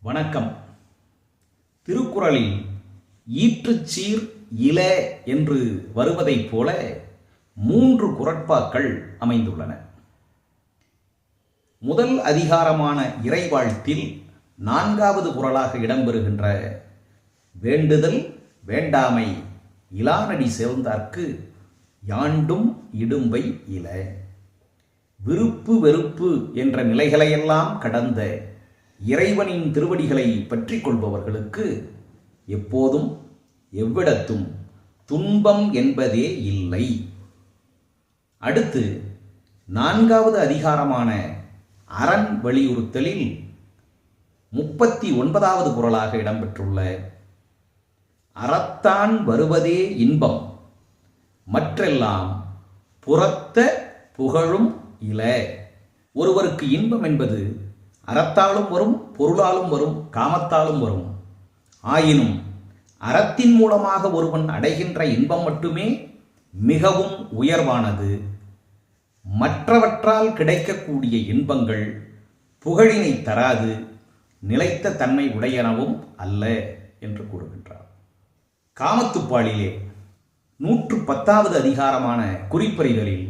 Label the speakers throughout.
Speaker 1: வணக்கம். திருக்குறளில் ஈற்றுச்சீர் இல என்று வருவதைப் போல மூன்று குரட்பாக்கள் அமைந்துள்ளன. முதல் அதிகாரமான இறைவாழ்த்தில் நான்காவது குரலாக இடம்பெறுகின்ற வேண்டுதல் வேண்டாமை இலானடி சேர்ந்தார்க்கு யாண்டும் இடும்பை இல. விருப்பு வெறுப்பு என்ற நிலைகளையெல்லாம் கடந்த இறைவனின் திருவடிகளை பற்றி கொள்பவர்களுக்கு எப்போதும் எவ்விடத்தும் துன்பம் என்பதே இல்லை. அடுத்து நான்காவது அதிகாரமான அரண் வலியுறுத்தலில் முப்பத்தி ஒன்பதாவது குரலாக இடம்பெற்றுள்ள அறத்தான் வருவதே இன்பம். மற்றெல்லாம் புறத்த புகழும் இல. ஒருவருக்கு இன்பம் என்பது அறத்தாலும் வரும் பொருளாலும் வரும் காமத்தாலும் வரும். ஆயினும் அறத்தின் மூலமாக ஒருவன் அடைகின்ற இன்பம் மட்டுமே மிகவும் உயர்வானது. மற்றவற்றால் கிடைக்கக்கூடிய இன்பங்கள் புகழினை தராது நிலைத்த தன்மை உடையனவும் அல்ல என்று கூறுகின்றார். காமத்துப்பாளிலே நூற்று பத்தாவது அதிகாரமான குறிப்பறிகளில்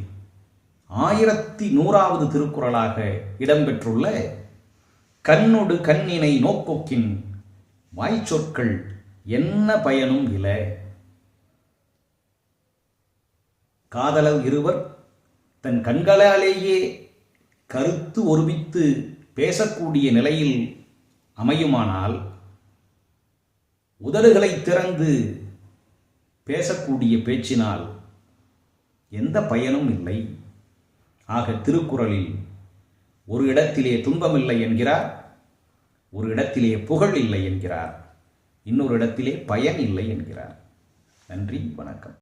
Speaker 1: ஆயிரத்தி நூறாவது திருக்குறளாக இடம்பெற்றுள்ள கண்ணொடு கண்ணினை நோக்கோக்கின் வாய்ச்சொற்கள் என்ன பயனும் இல? காதலர் இருவர் தன் கண்களாலேயே கருத்து ஒருமித்து பேசக்கூடிய நிலையில் அமையுமானால் உதடுகளை திறந்து பேசக்கூடிய பேச்சினால் எந்த பயனும் இல்லை. ஆக திருக்குறளில் ஒரு இடத்திலே துன்பமில்லை என்கிறார் ஒரு இடத்திலே புகழ் இல்லை என்கிறார் இன்னொரு இடத்திலே பயன் இல்லை என்கிறார். நன்றி வணக்கம்.